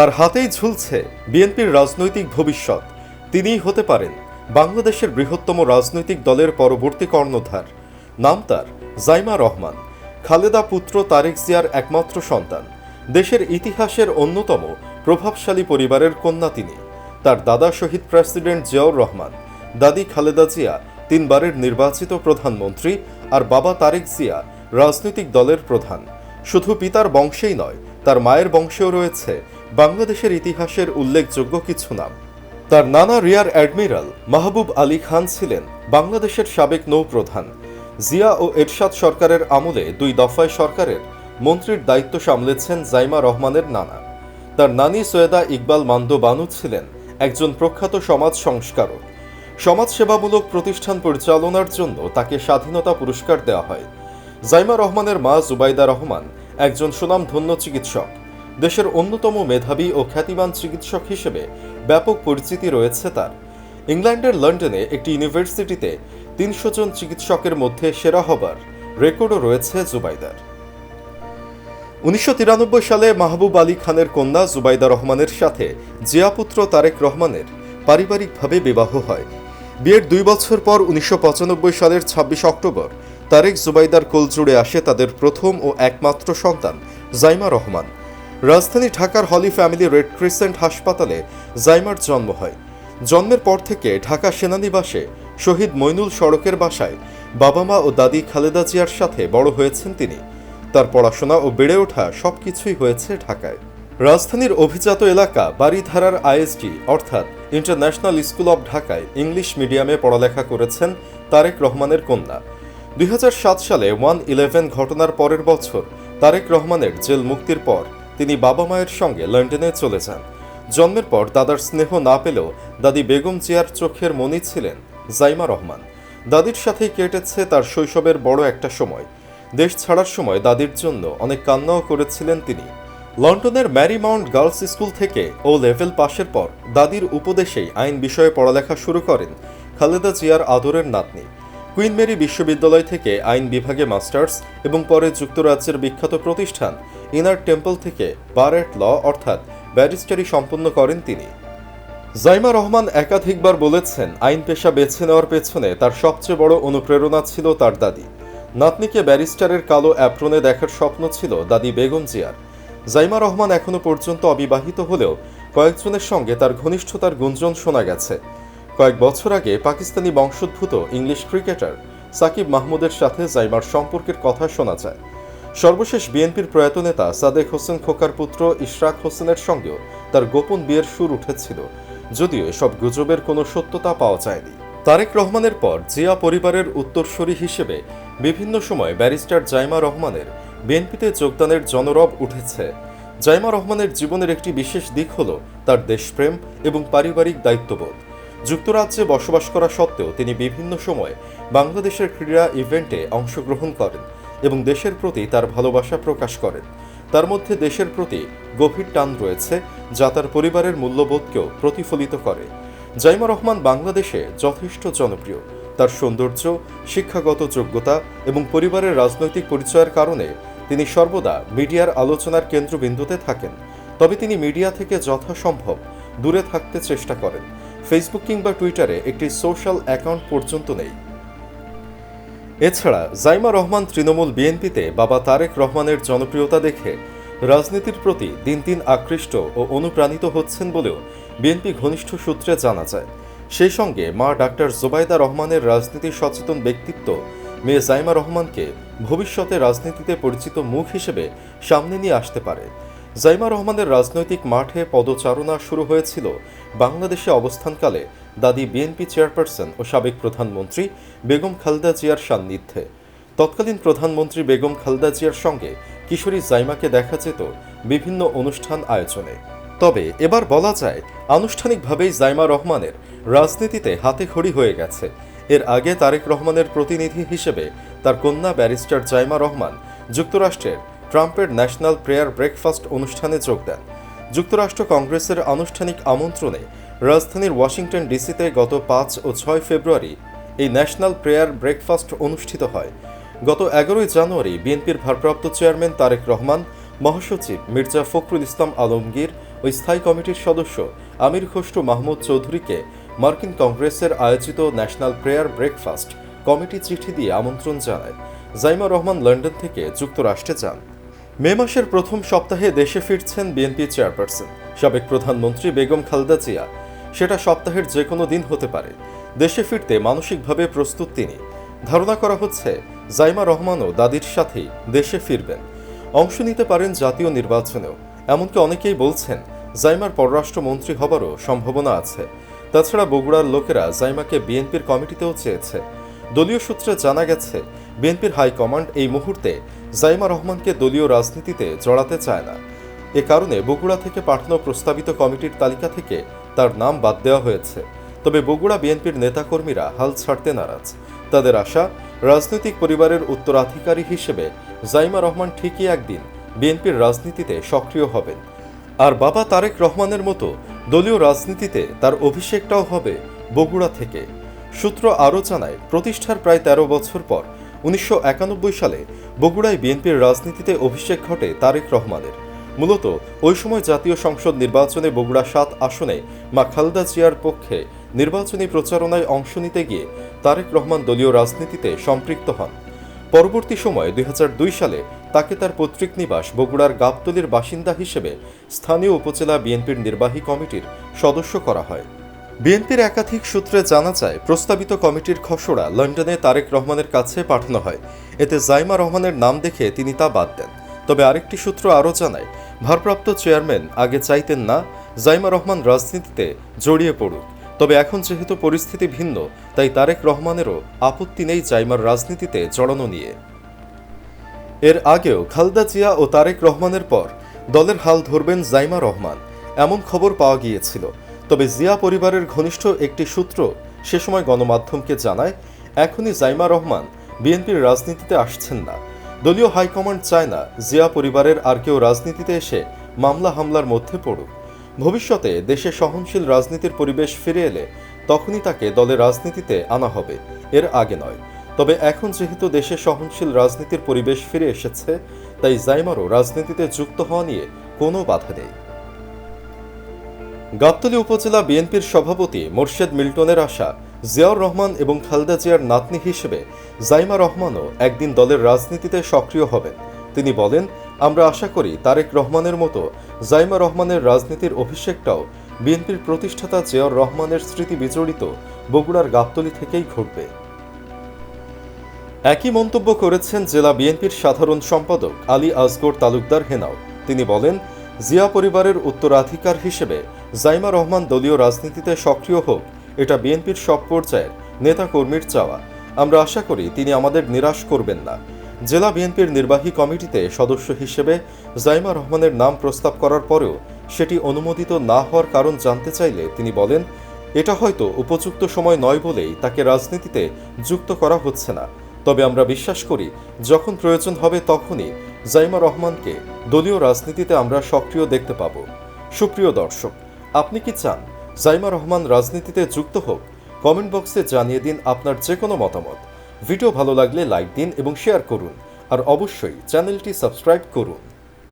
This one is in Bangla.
তার হাতেই ঝুলছে বিএনপির রাজনৈতিক ভবিষ্যৎ। তিনিই হতে পারেন বাংলাদেশের বৃহত্তম রাজনৈতিক দলের পরবর্তী কর্ণধার। নাম তার, জাইমা রহমান। খালেদা পুত্র তারেক জিয়ার একমাত্র সন্তান। দেশের ইতিহাসের অন্যতম প্রভাবশালী পরিবারের কন্যা তিনি। তার দাদা শহীদ প্রেসিডেন্ট জিয়াউর রহমান, দাদি খালেদা জিয়া তিনবারের নির্বাচিত প্রধানমন্ত্রী আর বাবা তারেক জিয়া রাজনৈতিক দলের প্রধান। শুধু পিতার বংশেই নয়, তার মায়ের বংশেও রয়েছে বাংলাদেশের ইতিহাসের উল্লেখযোগ্য কিছু নাম। তার নানা রিয়ার অ্যাডমিরাল মাহবুব আলী খান ছিলেন বাংলাদেশের সাবেক নৌপ্রধান। জিয়া ও এরশাদ সরকারের আমলে দুই দফায় সরকারের মন্ত্রীর দায়িত্ব সামলেছেন জাইমা রহমানের নানা। তার নানি সৈয়দা ইকবাল মান্দ বানু ছিলেন একজন প্রখ্যাত সমাজ সংস্কারক। সমাজসেবামূলক প্রতিষ্ঠান পরিচালনার জন্য তাকে স্বাধীনতা পুরস্কার দেওয়া হয়। জাইমা রহমানের মা জুবাইদা রহমান একজন সুনামধন্য চিকিৎসক। দেশের অন্যতম মেধাবী ও খ্যাতিমান চিকিৎসক হিসেবে ব্যাপক পরিচিতি রয়েছে তার। ইংল্যান্ডের লন্ডনে একটি ইউনিভার্সিটিতে তিনশো জন চিকিৎসকের মধ্যে সেরা হবার রেকর্ডও রয়েছে জুবাইদার। উনিশশো তিরানব্বই সালে মাহবুব আলী খানের কন্যা জুবাইদা রহমানের সাথে জিয়াপুত্র তারেক রহমানের পারিবারিকভাবে বিবাহ হয়। বিয়ের দুই বছর পর উনিশশো পঁচানব্বই সালের ছাব্বিশ অক্টোবর তারেক জুবাইদার কোল জুড়ে আসে তাদের প্রথম ও একমাত্র সন্তান জাইমা রহমান। রাজধানী ঢাকার হলি ফ্যামিলি রেড ক্রিসেন্ট হাসপাতালে জাইমার জন্ম হয়। জন্মের পর থেকে ঢাকা সেনানিবাসে শহীদ মইনুল সড়কের বাসায় বাবা মা ও দাদি খালেদা জিয়ার সাথে বড় হয়েছেন তিনি। তার পড়াশোনা ও বেড়ে ওঠা সবকিছুই হয়েছে ঢাকায়। রাজধানীর অভিজাত এলাকা বাড়িধারার আইএসডি, অর্থাৎ ইন্টারন্যাশনাল স্কুল অব ঢাকায় ইংলিশ মিডিয়ামে পড়ালেখা করেছেন তারেক রহমানের কন্যা। দুই হাজার সাত সালে ওয়ান ইলেভেন ঘটনার পরের বছর তারেক রহমানের জেল মুক্তির পর তিনি বাবা মায়ের সঙ্গে লন্ডনে চলে যান। জন্মের পর দাদার স্নেহ না পেলেও দাদি বেগম জিয়ার চোখের মনি ছিলেন জাইমা রহমান। দাদির সাথেই কেটেছে তার শৈশবের বড় একটা সময়। দেশ ছাড়ার সময় দাদির জন্য অনেক কান্নাও করেছিলেন তিনি। লন্ডনের ম্যারি মাউন্ট গার্লস স্কুল থেকে ও লেভেল পাশের পর দাদির উপদেশেই আইন বিষয়ে পড়ালেখা শুরু করেন খালেদা জিয়ার আদরের নাতনি। কুইন মেরি বিশ্ববিদ্যালয় থেকে আইন বিভাগে মাস্টার্স এবং পরে যুক্তরাজ্যের বিখ্যাত প্রতিষ্ঠান ইনার টেম্পল থেকে বার এট ল অর্থাৎ ব্যারিস্টারি সম্পন্ন করেন তিনি। জাইমা রহমান একাধিকবার বলেছেন, আইন পেশা বেছে নেওয়ার পেছনে তার সবচেয়ে বড় অনুপ্রেরণা ছিল তার দাদি। নাতনিকে ব্যারিস্টারের কালো অ্যাপ্রনে দেখার স্বপ্ন ছিল দাদি বেগম জিয়ার। জাইমা রহমান এখনও পর্যন্ত অবিবাহিত হলেও কয়েকজনের সঙ্গে তার ঘনিষ্ঠতার গুঞ্জন শোনা গেছে। কয়েক বছর আগে পাকিস্তানি বংশোদ্ভূত ইংলিশ ক্রিকেটার সাকিব মাহমুদের সাথে জাইমার সম্পর্কের কথা শোনা যায়। সর্বশেষ বিএনপির প্রয়াত নেতা সাদেক হোসেন খোকার পুত্র ইশরাক হোসেনের সঙ্গেও তার গোপন বিয়ের সুর উঠেছিল, যদিও এসব গুজবের কোনো সত্যতা পাওয়া যায়নি। তারেক রহমানের পর জিয়া পরিবারের উত্তরসূরি হিসেবে বিভিন্ন সময় ব্যারিস্টার জাইমা রহমানের বিএনপিতে যোগদানের জনরব উঠেছে। জাইমা রহমানের জীবনের একটি বিশেষ দিক হল তার দেশপ্রেম এবং পারিবারিক দায়িত্ববোধ। যুক্তরাজ্যে বসবাস করা সত্ত্বেও তিনি বিভিন্ন সময়ে বাংলাদেশের ক্রীড়া ইভেন্টে অংশগ্রহণ করেন এবং দেশের প্রতি তার ভালোবাসা প্রকাশ করেন। তার মধ্যে দেশের প্রতি গভীর টান রয়েছে যা তার পরিবারের মূল্যবোধকেও প্রতিফলিত করে। জাইমা রহমান বাংলাদেশে যথেষ্ট জনপ্রিয়। তার সৌন্দর্য, শিক্ষাগত যোগ্যতা এবং পরিবারের রাজনৈতিক পরিচয়ের কারণে তিনি সর্বদা মিডিয়ার আলোচনার কেন্দ্রবিন্দুতে থাকেন। তবে তিনি মিডিয়া থেকে যথাসম্ভব দূরে থাকতে চেষ্টা করেন। ফেসবুক কিংবা টুইটারে একটি সোশ্যাল অ্যাকাউন্ট পর্যন্ত নেই। এছাড়া জাইমা রহমান তৃণমূল বিএনপিতে বাবা তারেক রহমানের জনপ্রিয়তা দেখে রাজনীতির প্রতি দিন দিন আকৃষ্ট ও অনুপ্রাণিত হচ্ছেন বলেও বিএনপি ঘনিষ্ঠ সূত্রে জানা যায়। সেই সঙ্গে মা ডাক্তার জোবাইদা রহমানের রাজনীতি সচেতন ব্যক্তিত্ব মেয়ে জাইমা রহমানকে ভবিষ্যতে রাজনীতিতে পরিচিত মুখ হিসেবে সামনে নিয়ে আসতে পারে। জাইমা রহমানের রাজনৈতিক মাঠে পদচারণা শুরু হয়েছিল। বাংলাদেশে অবস্থানকালে দাদি বিএনপি চেয়ারপারসন ও সাবেক প্রধানমন্ত্রী বেগম খালদা জিয়ার সান্নিধ্যে। তৎকালীন প্রধানমন্ত্রী বেগম খালদা জিয়ার সঙ্গে কিশোরী জাইমাকে দেখা যেত বিভিন্ন অনুষ্ঠান আয়োজনে। তবে এবার বলা যায়, আনুষ্ঠানিকভাবেই জাইমা রহমানের রাজনীতিতে হাতে খড়ি হয়ে গেছে। এর আগে তারেক রহমানের প্রতিনিধি হিসেবে তার কন্যা ব্যারিস্টার জাইমা রহমান যুক্তরাষ্ট্রের ট্রাম্পের ন্যাশনাল প্রেয়ার ব্রেকফাস্ট অনুষ্ঠানে যোগ দেন। যুক্তরাষ্ট্র কংগ্রেসের আনুষ্ঠানিক আমন্ত্রণে রাজধানীর ওয়াশিংটন ডিসিতে গত পাঁচ ও ছয় ফেব্রুয়ারি এই ন্যাশনাল প্রেয়ার ব্রেকফাস্ট অনুষ্ঠিত হয়। গত এগারোই জানুয়ারি বিএনপির ভারপ্রাপ্ত চেয়ারম্যান তারেক রহমান, মহাসচিব মির্জা ফখরুল ইসলাম আলমগীর ও স্থায়ী কমিটির সদস্য আমির খসরু মাহমুদ চৌধুরীকে মার্কিন কংগ্রেসের আয়োজিত ন্যাশনাল প্রেয়ার ব্রেকফাস্ট কমিটি চিঠি দিয়ে আমন্ত্রণ জানায়। জাইমা রহমান লন্ডন থেকে যুক্তরাষ্ট্রে যান। মে মাসের প্রথম সপ্তাহে দেশে ফিরছেন বিএনপি চেয়ারপারসন, সাবেক প্রধানমন্ত্রী বেগম খালেদা জিয়া। সেটা সপ্তাহের যে কোনো দিন হতে পারে। দেশে ফিরতে মানসিকভাবে প্রস্তুত তিনি। ধারণা করা হচ্ছে, জাইমা রহমানও দাদির সাথেই দেশে ফিরবেন। অংশ নিতে পারেন জাতীয় নির্বাচনেও। এমনকি অনেকেই বলছেন, জাইমার পররাষ্ট্রমন্ত্রী হবারও সম্ভাবনা আছে। তাছাড়া বগুড়ার লোকেরা জাইমাকে বিএনপির কমিটিতেও চেয়েছে। দলীয় সূত্রে জানা গেছে বিএনপির হাইকমান্ড এই মুহূর্তে জাইমা রহমানকে দলীয় রাজনীতিতে জড়াতে চায় না। এ কারণে বগুড়া থেকে পাঠানো প্রস্তাবিত কমিটির তালিকা থেকে তার নাম বাদ দেওয়া হয়েছে। তবে বগুড়া বিএনপির নেতাকর্মীরা হাল ছাড়তে নারাজ। তাদের আশা, রাজনৈতিক পরিবারের উত্তরাধিকারী হিসেবে জাইমা রহমান ঠিকই একদিন বিএনপির রাজনীতিতে সক্রিয় হবেন। আর বাবা তারেক রহমানের মতো দলীয় রাজনীতিতে তার অভিষেকটাও হবে বগুড়া থেকে। সূত্র আরও জানায়, প্রতিষ্ঠার প্রায় তেরো বছর পর উনিশশো একানব্বই সালে বগুড়ায় বিএনপির রাজনীতিতে অভিষেক ঘটে তারেক রহমানের। মূলত ওই সময় জাতীয় সংসদ নির্বাচনে বগুড়া সাত আসনে মা খালেদা জিয়ার পক্ষে নির্বাচনী প্রচারণায় অংশ নিতে গিয়ে তারেক রহমান দলীয় রাজনীতিতে সম্পৃক্ত হন। পরবর্তী সময়ে দুই হাজার দুই সালে তাকে তার পৈতৃক নিবাস বগুড়ার গাবতলির বাসিন্দা হিসেবে স্থানীয় উপজেলা বিএনপির নির্বাহী কমিটির সদস্য করা হয়। বিএনপির একাধিক সূত্রে জানা যায়, প্রস্তাবিত কমিটির খসড়া লন্ডনে তারেক রহমানের কাছে পাঠানো হয়। এতে জাইমা রহমানের নাম দেখে তিনি তা বাদ দেন। তবে আরেকটি সূত্র আরও জানায়, ভারপ্রাপ্ত চেয়ারম্যান আগে চাইতেন না, জাইমা রহমান রাজনীতিতে জড়িয়ে পড়ুক। তবে এখন যেহেতু পরিস্থিতি ভিন্ন, তাই তারেক রহমানেরও আপত্তি নেই জাইমার রাজনীতিতে জড়ানো নিয়ে। এর আগেও খালদা জিয়া ও তারেক রহমানের পর দলের হাল ধরবেন জাইমা রহমান। এমন খবর পাওয়া গিয়েছিল। তবে জিয়া পরিবারের ঘনিষ্ঠ একটি সূত্র সে সময় গণমাধ্যমকে জানায়, এখনই জাইমা রহমান বিএনপির রাজনীতিতে আসছেন না। দলীয় হাইকমান্ড চায় না জিয়া পরিবারের আর কেউ রাজনীতিতে এসে মামলা হামলার মধ্যে পড়ুক। ভবিষ্যতে দেশে সহনশীল রাজনীতির পরিবেশ ফিরে এলে তখনই তাকে দলের রাজনীতিতে আনা হবে, এর আগে নয়। তবে এখন যেহেতু দেশে সহনশীল রাজনীতির পরিবেশ ফিরে এসেছে, তাই জাইমারও রাজনীতিতে যুক্ত হওয়া নিয়ে কোনো বাধা নেই। গাবতলী উপজেলা বিএনপির সভাপতি মোর্শেদ মিল্টনের আশা, জিয়াউর রহমান এবং খালেদা জিয়ার নাতনি হিসেবে জাইমা রহমানও একদিন দলের রাজনীতিতে সক্রিয় হবেন। তিনি বলেন, আমরা আশা করি তারেক রহমানের মতো জাইমা রহমানের রাজনীতির অভিষেকটাও বিএনপির প্রতিষ্ঠাতা জিয়াউর রহমানের স্মৃতি বিজড়িত বগুড়ার গাবতলী থেকেই ঘটবে। একই মন্তব্য করেছেন জেলা বিএনপির সাধারণ সম্পাদক আলী আসগর তালুকদার হেনাও। তিনি বলেন জিয়া পরিবারের উত্তরাধিকার হিসেবে জাইমা রহমান দলীয় রাজনীতিতে সক্রিয় হোক, এটা বিএনপির সব পর্যায়ের নেতাকর্মীর চাওয়া। আমরা আশা করি তিনি আমাদের নিরাশ করবেন না। জেলা বিএনপির নির্বাহী কমিটিতে সদস্য হিসেবে জাইমা রহমানের নাম প্রস্তাব করার পরেও সেটি অনুমোদিত না হওয়ার কারণ জানতে চাইলে তিনি বলেন, এটা হয়তো উপযুক্ত সময় নয় বলেই তাকে রাজনীতিতে যুক্ত করা হচ্ছে না। তবে আমরা বিশ্বাস করি যখন প্রয়োজন হবে তখনই জাইমা রহমানকে দলীয় রাজনীতিতে আমরা সক্রিয় দেখতে পাব। সুপ্রিয় দর্শক, আপনি কি চান জাইমা রহমান রাজনীতিতে যুক্ত হোক? কমেন্ট বক্সে জানিয়ে দিন আপনার যে কোনো মতামত। ভিডিও ভালো লাগলে লাইক দিন এবং শেয়ার করুন। আর অবশ্যই চ্যানেলটি সাবস্ক্রাইব করুন।